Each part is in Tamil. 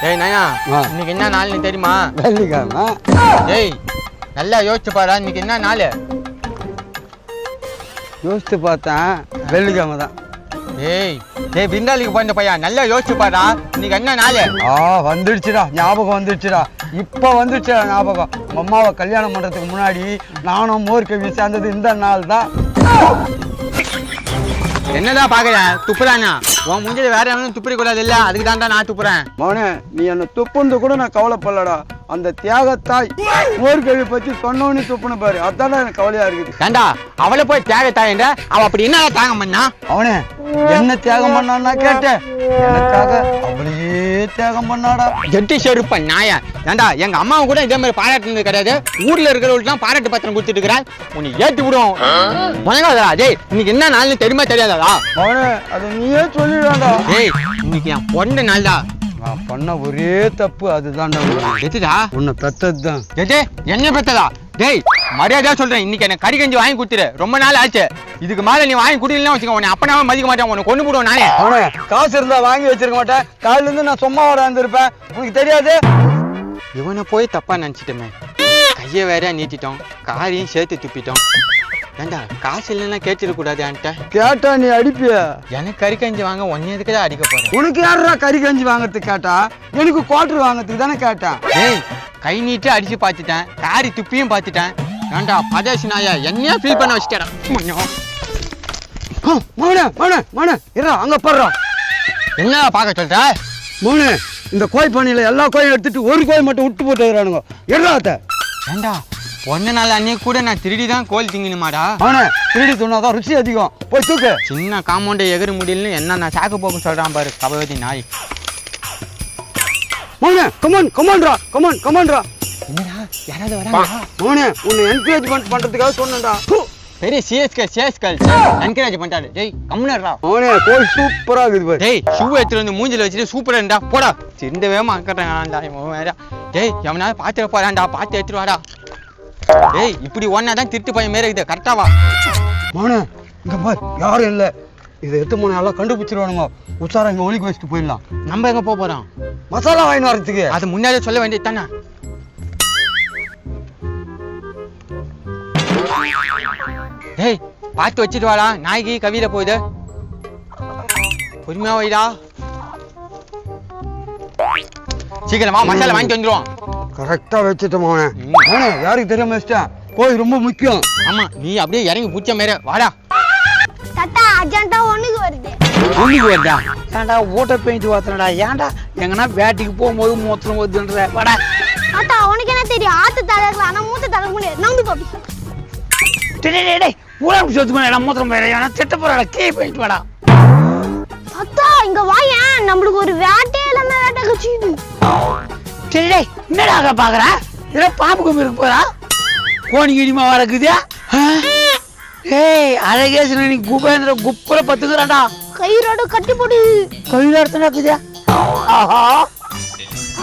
டேய் நயா. இன்னைக்கு என்ன நாள்னு தெரியுமா? வெள்ளிக்கிழமை. டேய் நல்லா யோசிச்சு பாரா இன்னைக்கு என்ன நாள்? யோசித்து பார்த்தேன். வெள்ளிக்கிழமை தான். டேய் டேய் விருந்தாளிக்கு போயிருந்த பையன் நல்லா யோசிச்சு பாரா இன்னைக்கு என்ன நாள்? ஆ வந்துடுச்சுடா ஞாபகம் வந்துடுச்சுடா. இப்போ வந்துடுச்சுடா ஞாபகம். அம்மாவை கல்யாணம் பண்ணுறதுக்கு முன்னாடி நானும் மோர் கவி சேர்ந்தது இந்த நாள் தான் என்னதான் பாக்குற? துப்புறானா? உன் முடிஞ்சது வேற எவனும் துப்பிட கூடாது இல்ல? அதுக்கு தான் நான் துப்புறேன். மோனே நீ என்ன துப்புந்து கூட நான் கவலைப்படலடா. அந்த தியாகத்தாய் கவி பற்றி சொன்னோன்னு துப்புன பாரு. அதான்டா எனக்கு கவலையா இருக்குது. ஏண்டா அவளை போய் தியாக தாயண்ட அவ அப்படி என்ன தாகம் பண்ணா? அவனே என்ன தியாகம் பண்ணான்னா கேட்டேன் எனக்காக அவளையே தியாகம் பண்ணாடா. ஜெட்டி செருப்ப நாய. ஏண்டா எங்க அம்மாவை கூட இதே மாதிரி பாராட்டுனது கிடையாது. ஊர்ல இருக்கிறவங்களுக்கு பாராட்டு பத்திரம் கொடுத்துட்டு இருக்கிறாள். உன்னை ஏத்தி விடும் முதல்ல டேய் இன்னைக்கு என்ன நாள்னு தெரியுமா தெரியாதா? அவனே அதை நீயே சொல்லிடுவாடா டேய் இன்னைக்கு என் பொண்ணு நாள்டா. நான் பண்ண ஒரே தப்பு அதுதான்டா எதுடா உன்னை பெத்தது தான் எது என்ன பெத்ததா? டேய் மரியாதையா சொல்றேன். இன்னைக்கு எனக்கு கறி கஞ்சி வாங்கி கொடுத்துரு. ரொம்ப நாள் ஆச்சு. இதுக்கு மேல நீ வாங்கி குடிக்கலாம் வச்சுக்கோ உன்னை அப்பனாவே மதிக்க மாட்டேன். உன்னை கொண்டு போடுவோம் நானே. அவனே காசு இருந்தா வாங்கி வச்சிருக்க மாட்டேன். காலையில இருந்து நான் சும்மா இருந்திருப்பேன் உனக்கு தெரியாது? இவனை போய் தப்பா நினைச்சிட்டோமே. கையை வேற நீட்டிட்டோம். காரையும் சேர்த்து துப்பிட்டோம். ஏண்டா காசு இல்லைன்னா கேட்டிருக்க கூடாது என்கிட்ட? கேட்டா நீ அடிப்பிய? எனக்கு கறி கஞ்சி வாங்க ஒன்னே எதுக்கு தான் அடிக்க போறேன் உனக்கு யாரா கறி கஞ்சி வாங்குறதுக்கு கேட்டா? எனக்கு குவார்டர் வாங்குறதுக்கு தானே கேட்டேன். டேய் கை நீட்டி அடிச்சு பார்த்துட்டேன் காரி துப்பியும் பார்த்துட்டேன். ஏண்டா பதேசி நாயா என்னையா ஃபீல் பண்ண வச்சுட்டேடா? மஞ்சம் மோனே மோனே மோனே இருடா அங்க போடுறா என்ன பார்க்க சொல்ற? மோனே இந்த கோய் பண்ணையில எல்லா கோயும் எடுத்துட்டு ஒரு கோய் மட்டும் விட்டு போட்டு இருக்கிறானுங்க அத்தை. ஏண்டா ஒன்ன நாள் அன்னைக்கு கூட நான் திருடி தான் கோல் திங்கணுமாடா அவனே திருடி துண்ணாதான் ருசி அதிகம். போய் தூக்கு. சின்ன காம்பவுண்டை எகிற முடியலன்னு என்ன நான் சாக்கு போக்கு சொல்றான் பாரு கபவதி நாய். மோனே கமான் கமான்ரா கமான் கமான்ரா என்னடா யாராவது வராங்களா? மோனே உன்னை என்கரேஜ்மெண்ட் பண்றதுக்காக சொன்னேன்டா. பெரிய சிஎஸ்கே சிஎஸ்கே. என்கரேஜ் பண்ணிட்டாரு. டேய் கம்முனர்ரா மோனே கோய் சூப்பரா இருக்குது பாரு. டேய் ஷூ எடுத்துட்டு வந்து மூஞ்சில வச்சுட்டு சூப்பரா இருந்தா போடா. மாக்கறான்டா இவன் வேற. டேய் எவனாவது பாத்துட்டு போறான்டா பார்த்து எடுத்துட்டு வாடா. டேய் இப்படி ஒன்னா தான் திருட்டு பையன் மாரி இருக்குது கரெக்டா வா. மோனே இங்க பார் யாரும் இல்ல. இதை எடுத்து மோனே எல்லாம் கண்டுபிடிச்சிருவானுங்க. உச்சாரம் இங்க ஒளிக்கு வச்சுட்டு போயிடலாம். நம்ம எங்க போக போறோம்? மசாலா வாங்கிட்டு வரதுக்கு அது முன்னாடியே சொல்ல வேண்டியது தானே? டேய் பார்த்து வச்சுட்டு வாடா. நாய்க்கு கவியில போகுது. பொறுமையா வைடா. சீக்கிரமா மசாலா வாங்கிட்டு வந்துருவோம். கரெக்டா வச்சுட்டு மோனே ம். மோனே. யாருக்கு தெரியாம வச்சிட்டேன் கோயில் ரொம்ப முக்கியம். ஆமா நீ அப்படியே இறங்கி புடிச்ச மாரி வாடா. தாத்தா அர்ஜென்ட்டா ஒண்ணுக்கு வருது. ஒண்ணுக்கு வருதா? ஏன்டா ஓட்ட பெயிண்ட் வாத்தனடா? ஏன்டா எங்கன்னா பேட்டிக்கு போகும்போது மூத்திரம் வருதுன்ற. வாடா. தாத்தா உனக்கு என்ன தெரியும்? ஆத்து தடக்கலாம் ஆனா மூத்த தடக்க முடியாது. நம்பி பாப்பி. டேய் டேய், டேய் டேய் ஊழல் சொத்து மேடா மூத்திரம் போயிடா ஏன்னா திட்ட போறாடா கீ பெயிண்ட் வாடா. தாத்தா இங்க வாயேன் நம்மளுக்கு ஒரு வேட்டே இல்லாம வேட்டை கச்சிது டேய் டேய் என்னடா இதெல்லாம் பாம்பு கும்பி இருக்கு போறா? கோணி கிடிமா வரக்குது ஏய் அழகேசன் நீ குபேந்திர குப்புல பத்துக்கிறான்டா. கயிறோட கட்டி போடு. கையில நடக்குது. ஆஹா.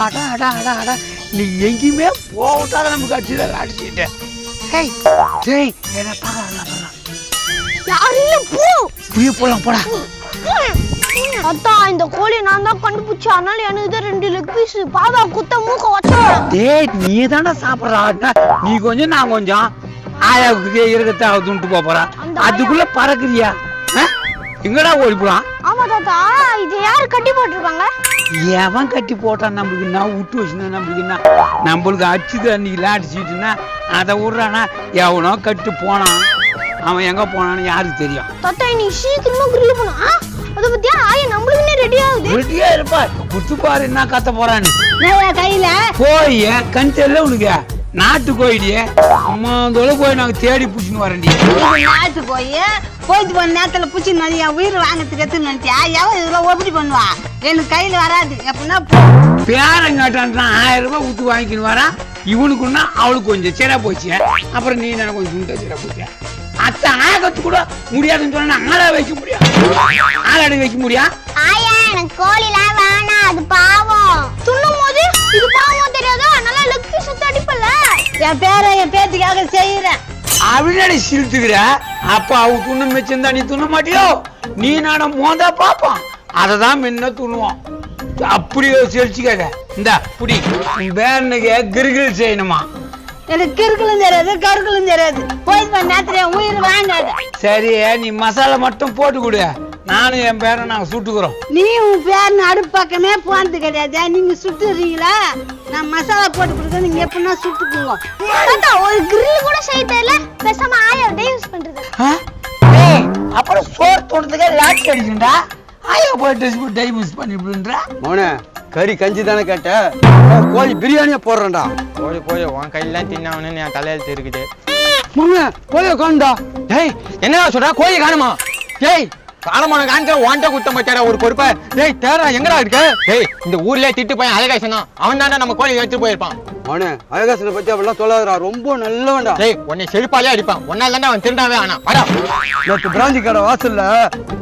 அடா அடா அடா அடா. நீ எங்கேயுமே போகட்டாத நமக்கு அடிச்சுட அடிச்சுட்டு ஹேய் டேய் என்ன பார்க்கறான் யாரும் போ. புரிய போலாம் போடா. தாத்தா இந்த கோழி நான் தான் கண்டுபிடிச்சேன். அதனால எனக்கு ரெண்டு லெக் பீஸ் பாதா குத்த மூக்க வச்சிருக்கேன் டேய் நீ தானே சாப்பிட்றா நீ கொஞ்சம் நான் கொஞ்சம். ஆயாவுக்கு இருக்கத்தை அவ துண்டு போக போறா. அதுக்குள்ள பறக்குறியா? எங்கடா ஓடி போறான் ஆமா தாத்தா. இது யார் கட்டி போட்டிருக்காங்க? எவன் கட்டி போட்டான்? நம்மளுக்கு நான் விட்டு வச்சுனா நம்மளுக்கு என்ன? நம்மளுக்கு அடிச்சுது அன்னைக்கு அடிச்சுட்டுனா அதை விட்றானா? எவனோ கட்டு போனான். அவன் எங்க போனான்னு யாருக்கு தெரியும்? தாத்தா நீ சீக்கிரமா கிரில் பண்ணு? அதை பத்தியா? ஆய நம்மளுக்குன்னே ரெடி ஆகுது? ரெடியா இருப்பா. குத்து பாரு என்ன கத்த போறான்னு. நான் கையில? கோழி கண் தெரியல உனக்கு. நாட்டு கோழிடியே அம்மா அந்த கோழி நாங்க தேடி பிடிச்சின்னு வரேன்டி. இது நாட்டு போய் போயிட்டு போன நேரத்துல பூச்சி நதி என் உயிர் வாங்கறதுக்கு எடுத்துன்னு வந்துட்டியா? எவன் இதெல்லாம் எப்படி பண்ணுவா? எனக்கு கையில வராது. எப்படின்னா பேரங்காட்டான் ஆயிரம் ரூபாய் ஊத்து வாங்கிக்கின்னு வரா. இவனுக்குன்னா அவளுக்கு கொஞ்சம் சிற போச்சு. அப்புறம் நீ எனக்கு கொஞ்சம் சிற போச்சு. அத்தை ஆகத்து கூட. முடியாதுன்னு சொன்னா ஆளா வைக்க முடியும் ஆளாடி வைக்க முடியா? ஆயா எனக்கு கோழிலாம் வேணாம். அது பாவம். துண்ணும் போது இது பாவம் தெரியாதா? அடிப்பல என் பேரை என் பேத்திக்காக செய்யறேன். அவனாடி சிரித்துக்கிற? அப்ப அவ துண்ணு மிச்சிருந்தா நீ துண்ண மாட்டியோ? நீ நாட மோந்தா பாப்பான். அதை தான் முன்ன துண்ணுவான் அப்படியே செழிச்சுக்காத இந்த புடி. பேரனுக்கு கிரிகில் செய்யணுமா? எனக்கு கிறுக்கலும் தெரியாது கருக்கலும் தெரியாது. வந்த நேரத்துல உயிர் வாங்காத சரி நீ மசாலா மட்டும் போட்டு கொடு. நானும் என் பேரன் நாங்கள் சுட்டுக்கிறோம். நீ உன் பேர் அடுப்பு பக்கமே போனது கிடையாது. நீங்க சுட்டுறீங்களா? நான் மசாலா போட்டு கொடுக்க நீங்க எப்படின்னா சுட்டுக்குங்க. தாத்தா ஒரு கிரில் கூட செய்ய தெரியல. பேசாம ஆயாவிட்டே யூஸ் பண்றது. அப்புறம் சோறு தோட்டத்துக்கே லாட்சி அடிச்சுண்டா ஆயா போயிட்டு டைம் மிஸ் பண்ணிவிடுன்றா மோனே கறி கஞ்சி தானே கேட்ட? கோழி பிரியாணியை போடுறேன்டா. போய் போய் உன் கையெல்லாம் தின்னவனு என் தலையெழுத்து இருக்குது மோனே கோழியை காண்டா டேய் என்னடா சொல்ற? கோழி காணுமா? டேய் காலமான காணிக்க வாண்ட குத்தம் பச்சாடா ஒரு பொறுப்பை. டேய் தேரா எங்கடா இருக்க? டேய் இந்த ஊர்லயே திட்டு பையன் அழகாசன். தான் அவன் தானே நம்ம கோழி எடுத்துட்டு போயிருப்பான். மோனே அழகாசனை பத்தி அப்படிலாம் சொல்லாதடா ரொம்ப நல்லவன்டா. டேய் உன்னை செருப்பாலே அடிப்பான். உன்னால தானே அவன் திருடாவே ஆனா. வாடா. நேற்று பிராந்தி கடை வாசல்ல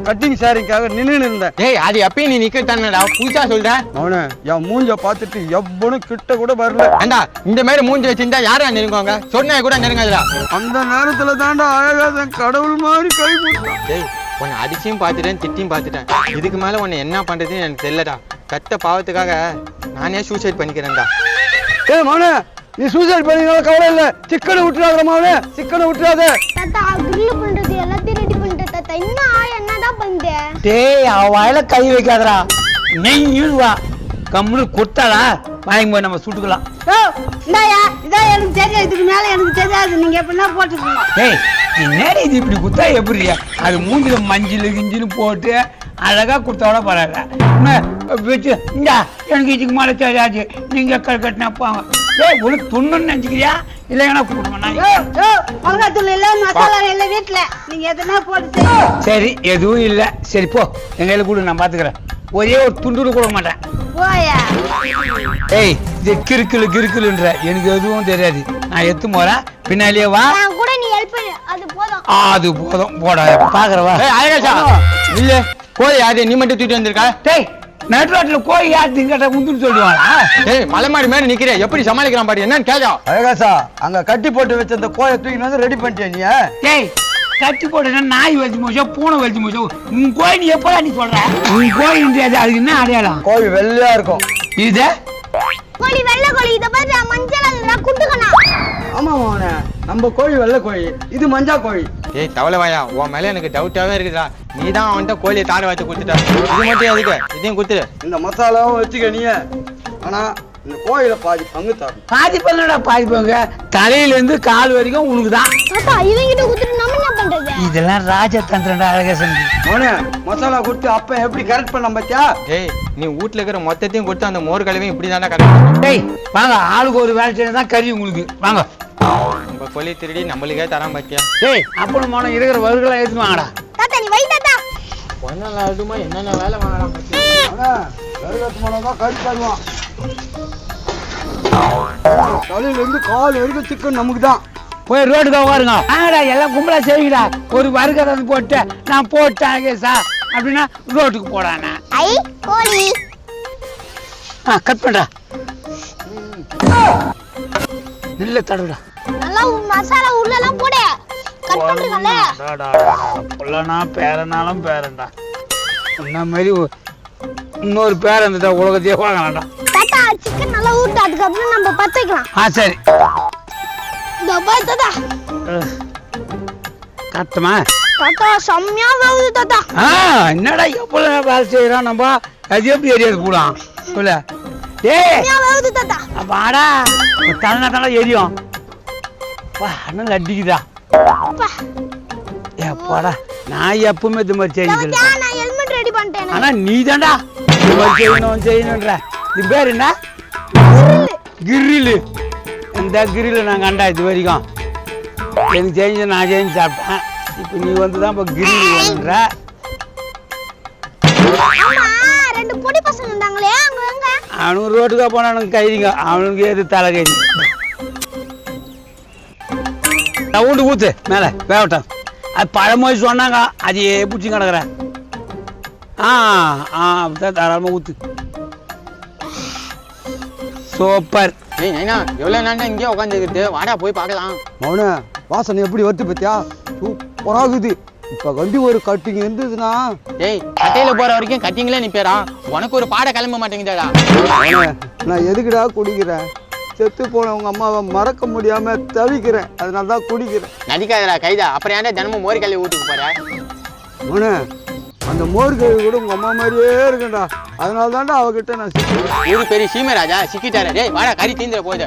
கட்டிங் ஷேரிங்காக நின்று இருந்தேன். டேய் அது எப்பயும் நீ நிக்கத்தானடா புதுசா சொல்ற? அவனே என் மூஞ்ச பார்த்துட்டு எவ்வளவு கிட்ட கூட வரல. ஏண்டா இந்த மாதிரி மூஞ்சி வச்சிருந்தா யாரா நெருங்குவாங்க? சொன்னா கூட நெருங்காதுடா. அந்த நேரத்துல தாண்டா அழகாசன் கடவுள் மாதிரி கை போட்டான் டேய் உன்னை அடிச்சியும் பார்த்துட்டேன் திட்டியும் பார்த்துட்டேன். இதுக்கு மேல உன்னை என்ன பண்றதுன்னு எனக்கு தெரியலடா. கத்த பாவத்துக்காக நானே சூசைட் பண்ணிக்கிறேன்டா. ஏய் மோனே நீ சூசைட் பண்ணினால கவலை இல்ல. சிக்கனை விட்டுறாத மோனே சிக்கனை விட்டுறாத. தாத்தா கிரில் பண்றது எல்லாத்தையும் ரெடி பண்ணிட்டு தாத்தா. இன்னும் ஆயா என்னதான் பண்ணுது டேய் அவ வாயில கை வைக்காதடா. நெய் வா கம்முனு கொடுத்தாடா. வாங்கி போய் நம்ம சுட்டுக்கலாம். ஓ இந்தாயா இதான் எனக்கு தெரியும் இதுக்கு மேல எனக்கு தெரியாது. நீங்க எப்படின்னா போட்டுக்கோங்க. டேய் நேரடி இது இப்படி குத்தா எப்படி? அது மூஞ்சில மஞ்சள் கிஞ்சின்னு போட்டு அழகா குத்தாவோட பரவாயில்ல வச்சு இந்தா எனக்கு இதுக்கு மேலே தெரியாது. நீங்க கல் கட்டினா போங்க. ஏய் உனக்கு துண்ணுன்னு நினச்சிக்கிறியா? கூப்பிடுவேன் இல்ல மசாலா இல்ல வீட்டுல நீங்க எதுனா போட்டு. சரி எதுவும் இல்லை. சரி போ. எங்க கையில கொடு நான் பாத்துக்கிறேன் ஒரே ஒரு துண்டு கொடுக்க மாட்டேன். ஏய் இது கிறுக்கிளு கிறுக்கிளுன்ற எனக்கு எதுவும் தெரியாது. நான் எத்து போறேன். பின்னாலேயே வா. நான் கூட நீ ஹெல்ப் பண்ணு. அது போதும். ஆ, அது போதும். போடா பாக்குறவா ஏய் அழகாசா இல்ல கோழி யாரு நீ மட்டும் தூக்கிட்டு வந்திருக்க? டேய் நடுவாட்டில் கோழி யார் திங்கட்ட முந்துன்னு சொல்லுவாங்களா ஏய் மலை மாடி மேல நிக்கிற எப்படி சமாளிக்கிறான் பாரு என்னன்னு கேளா. அழகாசா அங்க கட்டி போட்டு வச்ச அந்த கோயை தூக்கிட்டு வந்து ரெடி பண்ணிட்டியா நீ டேய் கட்டி போட்டா நாய் வச்சு மோசம் பூனை வச்சு மோசம். உன் கோழி நீ எப்படா நீ சொல்ற? உன் கோழின்றது அதுக்கு என்ன அடையாளம்? கோழி வெள்ளையா இருக்கும். இது கோழி வெள்ளை கோழி இத பாரு மஞ்சள் அதுல குட்டுக்கணா ஆமா மோனே நம்ம கோழி வெள்ளை கோழி இது மஞ்சா கோழி. ஏய் தவளவாயா உன் மேல எனக்கு டவுட்டாவே இருக்குதா நீ தான் அவன்கிட்ட கோழியை தார வச்சு கொடுத்துட்ட. இது மட்டும் எதுக்கு? இதையும் கொடுத்துரு. இந்த மசாலாவும் வச்சுக்க நீ ஆனா இந்த கோயில பாதி பங்கு தரணும். பாதி பண்ணடா பாதி பங்க. தலையில இருந்து கால் வரைக்கும் உனக்கு தான் தாத்தா இவங்கிட்ட குடுத்துட்டு நம்ம என்ன பண்றது? இதெல்லாம் ராஜதந்திரண்டா அழகேசன் மோனே மசாலா கொடுத்து அப்ப எப்படி கரெக்ட் பண்ண பாத்தியா டேய் நீ வீட்ல இருக்கிற மொத்தத்தையும் கொடுத்து அந்த மோர் கலவையும் இப்படி தானே கரெக்ட் டேய் வாங்க ஆளுக்கு ஒரு வேலை செய்ய தான் கறி உங்களுக்கு. வாங்க. நம்ம கோழி திருடி நம்மளுக்கே தரான் பாத்தியா? டேய் அப்புறம் மனம் இருக்கிற வருகளை எடுத்து வாங்கடா. தாத்தா நீ வை தாத்தா. என்னென்ன வேலை வாங்கலாம் பாத்தியா? ஆனா கருகத்து மனம் தான் கறி தருவான். தலையில இருந்து கால் வரைக்கும் சிக்கன் நமக்கு தான் போய் ரோட்டுக்கு உட்காருங்க. வாங்கடா எல்லாம் கும்பலா செய்யுங்கடா ஒரு வருகதை போட்டு நான் போட்டேன் அழகேசா அப்படின்னா ரோட்டுக்கு போடானே. ஐ கோழி ஆ கட் பண்ணுறா நல்ல தடவுடா. நல்லா மசாலா உள்ள எல்லாம் போடு கட் பண்றீங்கல்ல புள்ளனா பேரனாலும் பேரன்டா. இந்த மாதிரி இன்னொரு பேரன் உலகத்தையே வாங்கலாம்டா நல்லா ஊட்டு அதுக்கப்புறம் நம்ம பத்த வைக்கலாம் ஆ சரி. இந்த பாரு தாத்தா கரெக்டுமா தாத்தா செம்மையா வேகுது தாத்தா. ஆ என்னடா எவ்வளோ வேலை செய்கிறோம் நம்ம? அது எப்படி எரியாது போலாம் சொல்ல. ஏய் செம்மையா தாத்தா. வாடா. தலை தலை எரியும். வா அண்ணன் அடிக்குதா அப்பா ஏப்பாடா நான் எப்பவுமே இது மாதிரி செய்யல தாத்தா நான் ஹெல்மெட் ரெடி பண்ணிட்டேன். ஆனா நீ தான்டா இது மாதிரி செய்யணும் செய்யணுன்ற. இது பேர் என்ன? கிரில்லு. இந்த கிரில்ல நான் கண்டா இது வரைக்கும். எனக்கு செஞ்சு நான் செஞ்சு சாப்பிட்டேன். இப்போ நீ வந்து தான் இப்போ கிரில் வேணுன்ற. அவனுக்கு ரோட்டுக்கா போனானுங்க கைதிங்க. அவனுக்கு எது தலை கைதி. ரவுண்டு ஊத்து மேலே வேகட்டும். அது பழமொழி சொன்னாங்க அதையே பிடிச்சி கிடக்குறேன். ஆ ஆ அப்படிதான் தாராளமாக ஊத்து. சூப்பர். ஏய் நைனா எவ்வளவு நேரம் இங்கேயே உட்காந்துக்கிட்டு வாடா போய் பார்க்கலாம். மௌன வாசனை எப்படி வருது பத்தியா? சூப்பராகுது இப்போ வந்து ஒரு கட்டிங் இருந்ததுன்னா? டேய் கட்டையில போற வரைக்கும் கட்டிங்களே நிப்பேரா உனக்கு ஒரு பாட கிளம்ப மாட்டேங்குதாடா. நான் எதுக்குடா குடிக்கிறேன்? செத்து போன உங்க அம்மாவை மறக்க முடியாம தவிக்கிறேன். அதனால தான் குடிக்கிறேன். நடிக்காதடா கைதா. அப்புறம் ஏன்டா தினமும் மோர் கல்வி வீட்டுக்கு போற? அவனே அந்த மோர் கழுவி கூட உங்க அம்மா மாதிரியே இருக்குடா அதனால தான்டா அவகிட்ட நான் ஒரு பெரிய சீமராஜா சிக்கிட்டாரு. டேய் வாடா கறி தீந்துற போகுது.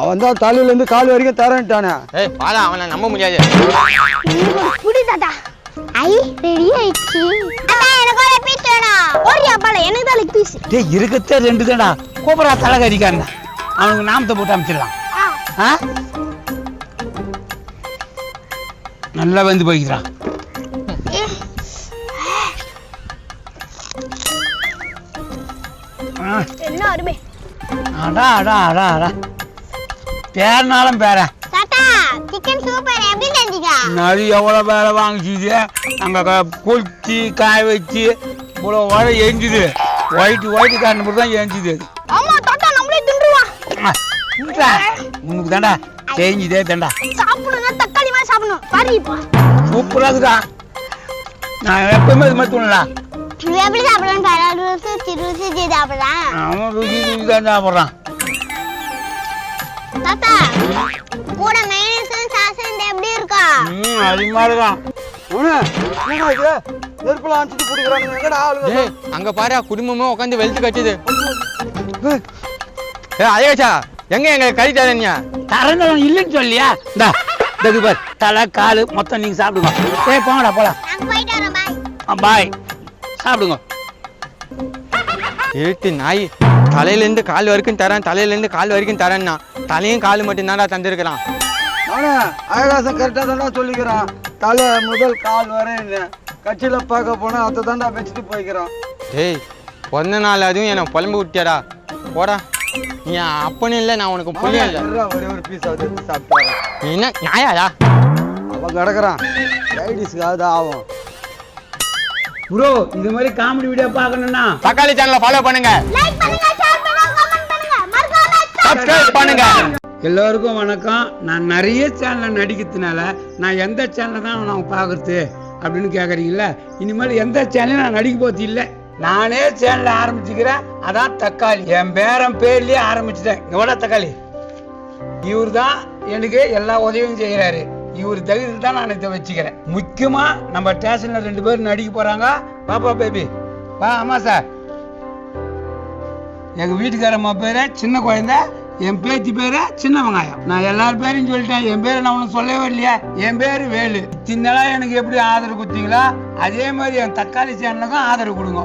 அவன் தான் தலையில இருந்து கால் வரைக்கும் தரேன்ட்டானே. ஏய் வாடா அவனை நம்ப முடியாது. தாத்தா. ஐ ரெடி ஆயிடுச்சு. தாத்தா எனக்கு ஒரு பீஸ் வேணும் ஒரு அப்பால எனக்கு தான் லெக் பீஸ் டேய் இருக்கத்தே ரெண்டு தான்டா கோபரா தலைகறிக்காரன் அவனுக்கு நாமத்தை போட்டு அமைச்சிடலாம். ஆ. நல்லா வந்து போய்க்கிறான் அருமை அடா அடா அடா அடா. பேரனாலும் பேரன் தாத்தா சிக்கன் சூப்பர் எப்படி செஞ்சீங்க நரி எவ்வளோ வேலை வாங்கிச்சுது அங்கே குளிச்சு காய வச்சு இவ்வளோ வாழை எரிஞ்சுது. ஒயிட்டு ஒயிட்டு காரணம் தான் எரிஞ்சுது. அது ஆமா தாத்தா நம்மளே இந்தா, உனக்கு தாண்டா தெரிஞ்சுதே தாண்டா. சாப்பிடணும்னா தக்காளி மாதிரி சாப்பிடணும். பாரு சூப்பராக இருக்குதா நான் எப்பவுமே இது மாதிரி தோணலாம் எப்படி பாரு ருசி ருசி சாப்பிடலாம். அவன் ருசி ருசி தான் சாப்பிட்றான். தாத்தா கூட மைனஸும் சாஸ் எப்படி இருக்கா? ம் அதிகமாக இருக்கான். அவனே என்னடா இது நெருப்புல அணைச்சிட்டு பிடிக்கிறானுங்க. எங்கடா ஆளுங்க டேய் அங்க பாரு குடும்பமே உட்காந்து வெளுத்து கட்டுது ஏய் அதேச்சா எங்க எங்க கறி தரீங்க தரங்க இல்லைன்னு சொல்லியா? இந்தா இந்த பார். தலை கால் மொத்தம் நீங்கள் சாப்பிடுங்க. ஏய் போங்கடா போலாம். நாங்க போயிட்டு வரோம் பாய் பாய் சாப்பிடுங்க. ஏட்டு நாய். தலையில இருந்து கால் வரைக்கும் தரேன் தலையில இருந்து கால் வரைக்கும் தரேன்னா. தலையும் கால் மட்டும் தான்டா தந்திருக்கிறான்? அழகாசம் கரெக்டாக தான்டா சொல்லிக்கிறான். தலை முதல் கால் வரைன்னு கட்சியில பார்க்க போனா அதை தான்டா வச்சுட்டு போய்க்கிறான். டேய் பிறந்த நாள் அதுவும் என்னை புலம்பு விட்டியாடா. போடா. நீ அப்பனும் இல்லை நான் உனக்கு புள்ளியும் இல்லை. ஒரே ஒரு பீஸ் எடுத்து சாப்பிட்டாரு நீ என்ன நியாயாடா அவன் கிடக்குறான். லைடிஸ்க்கு அது ஆகும். ப்ரோ இந்த மாதிரி காமெடி வீடியோ பார்க்கணும்னா தக்காளி சேனலை ஃபாலோ பண்ணுங்க. லைக் பண்ணுங்க ஷேர் பண்ணுங்க கமெண்ட் பண்ணுங்க. மறக்காம சப்ஸ்கிரைப் பண்ணுங்க. எல்லோருக்கும் வணக்கம். நான் நிறைய சேனலில் நடிக்கிறதுனால நான் எந்த சேனல் தான் நான் பார்க்கறது அப்படின்னு கேட்குறீங்களா இனிமேல் எந்த சேனலும் நான் நடிக்க போகிறது இல்லை. நானே சேனல் ஆரம்பிச்சுக்கிறேன். அதான் தக்காளி. என் பேரன் பேர்லயே ஆரம்பிச்சிட்டேன். எவ்வளோ தக்காளி. இவர் தான் எனக்கு எல்லா உதவியும் செய்கிறாரு இவர் தகுதியில் தான் நான் இதை வச்சுக்கிறேன். முக்கியமாக நம்ம ஸ்டேஷனில் ரெண்டு பேரும் நடிக்க போகிறாங்க பாப்பா பேபி வா ஆமாம் சார் எங்க வீட்டுக்காரம்மா பேரு சின்ன குழந்தை. என் பேத்தி பேரு சின்ன வெங்காயம். நான் எல்லார் பேரையும் சொல்லிட்டேன். என் பேரை நான் உனக்கு சொல்லவே இல்லையா. என் பேரு வேலு. இத்தனை எனக்கு எப்படி ஆதரவு கொடுத்தீங்களோ அதே மாதிரி என் தக்காளி சேனலுக்கும் ஆதரவு கொடுங்க.